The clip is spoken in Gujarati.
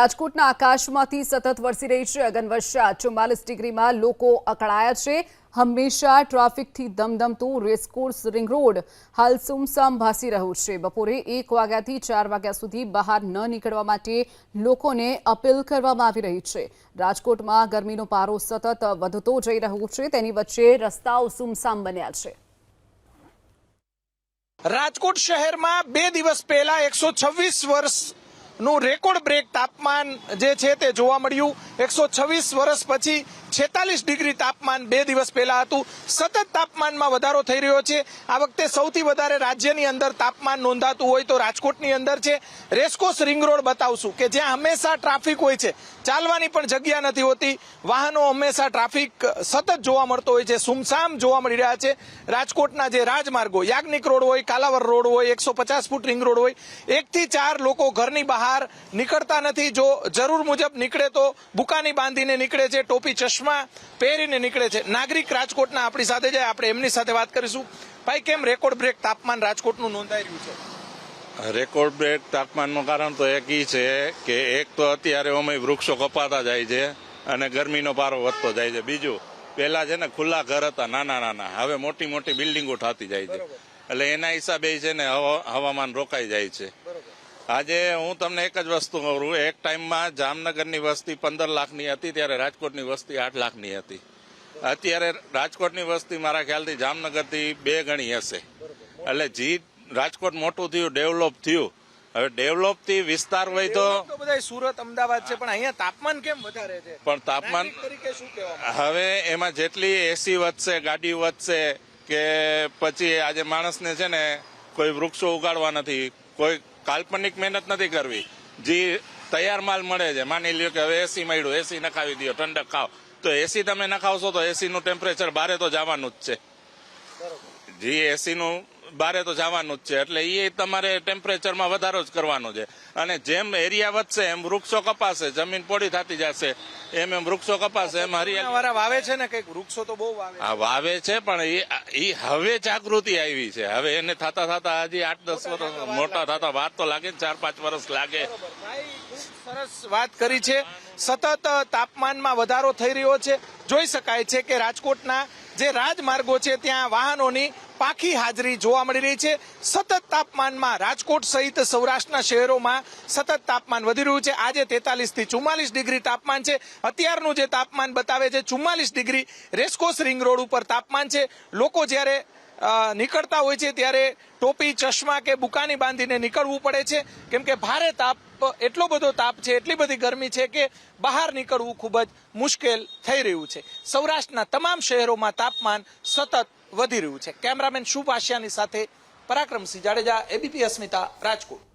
રાજકોટના આકાશમાંથી સતત વરસી રહી છે અગનવર્ષા. ચુમ્માલીસ ડિગ્રીમાં લોકો અકળાયા છે. હંમેશા ટ્રાફિકથી ધમધમતું રેસકોર્સ રિંગ રોડ હાલ સુમસામ ભાસી રહ્યું છે. બપોરે એક વાગ્યાથી ચાર વાગ્યા સુધી બહાર ન નીકળવા માટે લોકોને અપીલ કરવામાં આવી રહી છે. રાજકોટમાં ગરમીનો પારો સતત વધતો જઈ રહ્યો છે. તેની વચ્ચે રસ્તાઓ સુમસામ બન્યા છે. રાજકોટ શહેરમાં બે દિવસ પહેલા એકસો છવ્વીસ વર્ષનું રેકોર્ડ બ્રેક તાપમાન જે છે તે જોવા મળ્યું. એકસો છવ્વીસ વર્ષ પછી છેતાલીસ ડિગ્રી તાપમાન બે દિવસ પહેલા હતું. સતત તાપમાનમાં વધારો થઈ રહ્યો છે. આ વખતે સૌથી વધારે રાજ્યની અંદર તાપમાન નોંધાતું હોય તો રાજકોટની અંદર છે. રેસકોસ રિંગ રોડ બતાવશું કે જ્યાં હંમેશા ટ્રાફિક હોય છે. ચાલવાની પણ જગ્યા નથી હોતી. વાહનો હંમેશા ટ્રાફિક સતત જોવા મળતો હોય છે. સુમસામ જોવા મળી રહ્યા છે. રાજકોટના જે રાજમાર્ગો, યાજ્ઞિક રોડ હોય કાલાવર રોડ હોય, એકસો પચાસ ફૂટ રિંગ રોડ હોય. એકથી ચાર લોકો ઘરની બહાર નીકળતા નથી. જો જરૂર મુજબ નીકળે તો બુકાની બાંધીને નીકળે છે ટોપી ચશ્મા પહેરીને નીકળે છે. નાગરિક રાજકોટના આપણી સાથે જાય આપણે એમની સાથે વાત કરીશું. ભાઈ કેમ રેકોર્ડ બ્રેક તાપમાન રાજકોટનું નોંધાઈ રહ્યું છે? રેકોર્ડ બ્રેક તાપમાનનું કારણ તો એક ઈ છે કે એક તો અત્યારે અમે વૃક્ષો કપાતા જાય છે અને ગરમીનો પારો વધતો જાય છે. બીજું પહેલા છે ને ખુલ્લા ઘર હતા નાના નાના. હવે મોટી મોટી બિલ્ડિંગો થતી જાય છે. એટલે એના હિસાબે છે ને હવા- હવામાન રોકાઈ જાય છે. આજે હું તમને એક જ વસ્તુ કહું એક ટાઈમમાં જામનગરની વસ્તી પંદર લાખની હતી ત્યારે રાજકોટની વસ્તી આઠ લાખની હતી. અત્યારે રાજકોટની વસ્તી મારા ખ્યાલથી જામનગરથી બે ગણી હશે. એટલે જી રાજકોટ મોટું થયું ડેવલપ થયું. હવે ડેવલપથી વિસ્તાર હોય તો બધા સુરત અમદાવાદ છે પણ અહીંયા તાપમાન કેમ વધારે છે? પણ તાપમાન હવે એમાં જેટલી એસી વધશે ગાડી વધશે કે પછી આજે માણસને છે ને કોઈ વૃક્ષો ઉગાડવા નથી કોઈ કાલ્પનિક મહેનત નથી કરવી. જે તૈયાર માલ મળે છે માની લ્યો કે હવે એસી મળ્યું એસી નખાવી દો ઠંડક ખાઓ. તો એસી તમે નખાવશો તો એસી નું ટેમ્પરેચર બારે તો જવાનું જ છે. જે એસી નું બારે તો જવાનું જ છે. એટલે એ તમારે ટેમ્પરેચરમાં વધારો જ કરવાનો છે. અને જેમ એરિયા વધશે એમ વૃક્ષો કપાશે જમીન પોડી થતી જશે એમ એમ વૃક્ષો કપાશે એમ હરિયાળી વાવે છે ને કંઈક? વૃક્ષો તો બહુ વાવે વાવે છે પણ એ એ હવે જાગૃતિ આવી છે. હવે એને થતા થતા હજી આઠ દસ વર્ષ મોટા થતા વાત તો લાગે ને ચાર પાંચ વર્ષ લાગે. સરસ વાત કરી છે. સતત તાપમાનમાં વધારો થઈ રહ્યો છે. જોઈ શકાય છે કે રાજકોટના જે રાજમાર્ગો છે ત્યાં વાહનોની પાખી હાજરી જોવા મળી રહી છે. સતત તાપમાનમાં રાજકોટ સહિત સૌરાષ્ટ્રના શહેરોમાં સતત તાપમાન વધી રહ્યું છે. આજે તેતાલીસથી ચુમ્માલીસ ડિગ્રી તાપમાન છે. અત્યારનું જે તાપમાન બતાવે છે, ચુમ્માલીસ ડિગ્રી રેસકોસ રિંગ રોડ ઉપર તાપમાન છે. લોકો જ્યારે નીકળતા હોય છે ત્યારે ટોપી, ચશ્મા કે બુકાની બાંધીને નીકળવું પડે છે. કેમ કે ભારે તાપ, એટલો બધો તાપ છે, એટલી બધી ગરમી છે કે બહાર નીકળવું ખૂબ જ મુશ્કેલ થઈ રહ્યું છે. સૌરાષ્ટ્રના તમામ શહેરોમાં તાપમાન સતત વધી રહ્યું છે. કેમેરામેન શુભ આશિયાની સાથે પરાક્રમસિંહ જાડેજા, એબીપી અસ્મિતા, રાજકોટ.